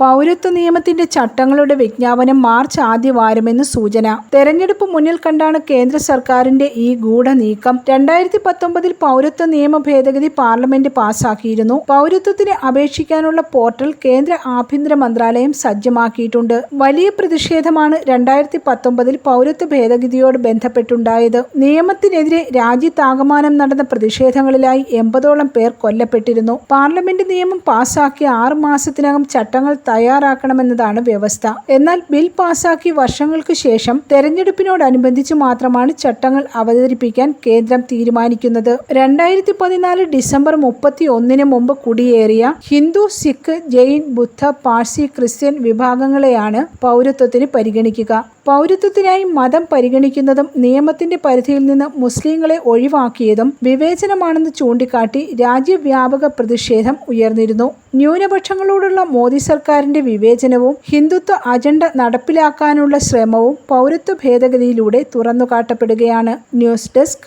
പൗരത്വ നിയമത്തിന്റെ ചട്ടങ്ങളുടെ വിജ്ഞാപനം മാർച്ച് ആദ്യവാരമെന്ന് സൂചന. തെരഞ്ഞെടുപ്പ് മുന്നിൽ കണ്ടാണ് കേന്ദ്ര സർക്കാരിന്റെ ഈ ഗൂഢ നീക്കം. രണ്ടായിരത്തി പത്തൊമ്പതിൽ പൗരത്വ നിയമ ഭേദഗതി പാർലമെന്റ് പാസാക്കിയിരുന്നു. പൗരത്വത്തിന് അപേക്ഷിക്കാനുള്ള പോർട്ടൽ കേന്ദ്ര ആഭ്യന്തര മന്ത്രാലയം സജ്ജമാക്കിയിട്ടുണ്ട്. വലിയ പ്രതിഷേധമാണ് രണ്ടായിരത്തി പത്തൊമ്പതിൽ പൗരത്വ ഭേദഗതിയോട് ബന്ധപ്പെട്ടുണ്ടായത്. നിയമത്തിനെതിരെ രാജ്യത്താകമാനം നടന്ന പ്രതിഷേധങ്ങളിലായി എൺപതോളം പേർ കൊല്ലപ്പെട്ടിരുന്നു. പാർലമെന്റ് നിയമം പാസാക്കിയ ആറു മാസത്തിനകം ചട്ടങ്ങൾ തയ്യാറാക്കണമെന്നതാണ് വ്യവസ്ഥ. എന്നാൽ ബിൽ പാസാക്കി വർഷങ്ങൾക്ക് ശേഷം തെരഞ്ഞെടുപ്പിനോടനുബന്ധിച്ച് മാത്രമാണ് ചട്ടങ്ങൾ അവതരിപ്പിക്കാൻ കേന്ദ്രം തീരുമാനിക്കുന്നത്. രണ്ടായിരത്തി പതിനാല് ഡിസംബർ മുപ്പത്തി ഒന്നിന് മുമ്പ് കുടിയേറിയ ഹിന്ദു സിഖ് ജെയിൻ ബുദ്ധ പാഴ്സി ക്രിസ്ത്യൻ വിഭാഗങ്ങളെയാണ് പൗരത്വത്തിന് പരിഗണിക്കുക. പൗരത്വത്തിനായി മതം പരിഗണിക്കുന്നതും നിയമത്തിന്റെ പരിധിയിൽ നിന്ന് മുസ്ലിങ്ങളെ ഒഴിവാക്കിയതും വിവേചനമാണെന്ന് ചൂണ്ടിക്കാട്ടി രാജ്യവ്യാപക പ്രതിഷേധം ഉയർന്നിരുന്നു. ന്യൂനപക്ഷങ്ങളോടുള്ള മോദി സർക്കാരിന്റെ വിവേചനവും ഹിന്ദുത്വ അജണ്ട നടപ്പിലാക്കാനുള്ള ശ്രമവും പൗരത്വ ഭേദഗതിയിലൂടെ തുറന്നുകാട്ടപ്പെടുകയാണ്. News desk